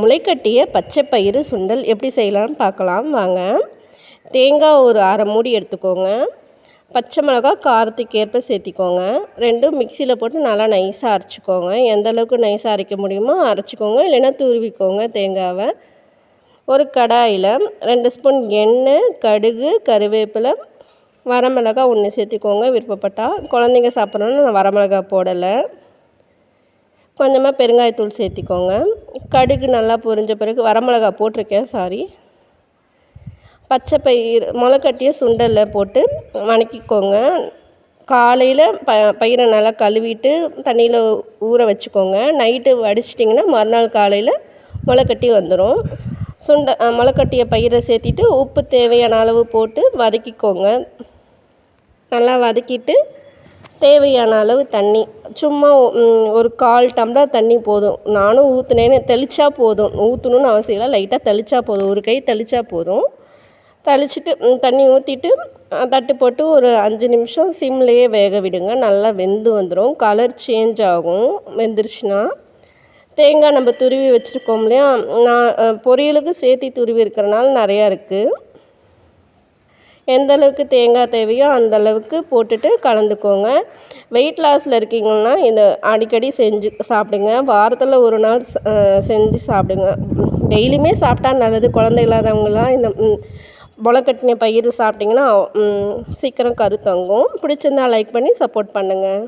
முளைக்கட்டிய பச்சை பயிறு சுண்டல் எப்படி செய்யலாம்னு பார்க்கலாம் வாங்க. தேங்காய் ஒரு அரை மூடி எடுத்துக்கோங்க. பச்சை மிளகா காரத்துக்கு ஏற்ப சேர்த்திக்கோங்க. ரெண்டும் மிக்சியில் போட்டு நல்லா நைஸாக அரைச்சிக்கோங்க. எந்த அளவுக்கு நைஸாக அரைக்க முடியுமோ அரைச்சிக்கோங்க. இல்லைன்னா துருவிக்கோங்க தேங்காவை. ஒரு கடாயில் ரெண்டு ஸ்பூன் எண்ணெய் கடுகு கருவேப்பிலை வரமிளகா ஒன்று சேர்த்திக்கோங்க விருப்பப்பட்டால் குழந்தைங்க சாப்பிட்றோன்னு நான் வரமிளகா போடலை. கொஞ்சமாக பெருங்காயத்தூள் சேர்த்திக்கோங்க. கடுகு நல்லா பொரிஞ்ச பிறகு வரமிளகா போட்டிருக்கேன் சாரி பச்சை பயிர் முளைக்கட்டியை சுண்டலில் போட்டு வணக்கிக்கோங்க. காலையில் ப பயிரை நல்லா கழுவிட்டு தண்ணியில் ஊற வச்சுக்கோங்க. நைட்டு வடிச்சிட்டிங்கன்னா மறுநாள் காலையில் முளைக்கட்டி வந்துடும் சுண்ட முளைக்கட்டிய பயிரை சேர்த்திட்டு உப்பு தேவையான அளவு போட்டு வதக்கிக்கோங்க. நல்லா வதக்கிட்டு தேவையான அளவு தண்ணி. சும்மா ஒரு கால் டம்ளர் தண்ணி போதும். நானும் ஊற்றுனேன்னு தெளித்தா போதும். ஊற்றணுன்னு அவசியம் இல்லை. லைட்டாக தெளித்தா போதும். ஒரு கை தெளித்தா போதும். தெளிச்சிட்டு தண்ணி ஊற்றிட்டு தட்டு போட்டு ஒரு அஞ்சு நிமிஷம் சிம்லேயே வேக விடுங்க. நல்லா வெந்து வந்துடும் கலர் சேஞ்ச் ஆகும். வெந்துருச்சுன்னா தேங்காய் நம்ம துருவி வச்சுருக்கோம் இல்லையா? நான் பொரியலுக்கு சேர்த்தி துருவி இருக்கிறனால நிறையா இருக்குது எந்த அளவுக்கு தேங்காய் தேவையோ அந்த அளவுக்கு போட்டுட்டு கலந்துக்கோங்க. வெயிட் லாஸில் இருக்கீங்கன்னா இதை அடிக்கடி செஞ்சு சாப்பிடுங்க. வாரத்தில் ஒரு நாள் செஞ்சு சாப்பிடுங்க. டெய்லியுமே சாப்பிட்டா நல்லது. குழந்தை இல்லாதவங்களாம் இந்த முளைக்கட்டின பயிர் சாப்பிட்டிங்கன்னா சீக்கிரம் கரு தங்கும். பிடிச்சிருந்தா லைக் பண்ணி சப்போர்ட் பண்ணுங்கள்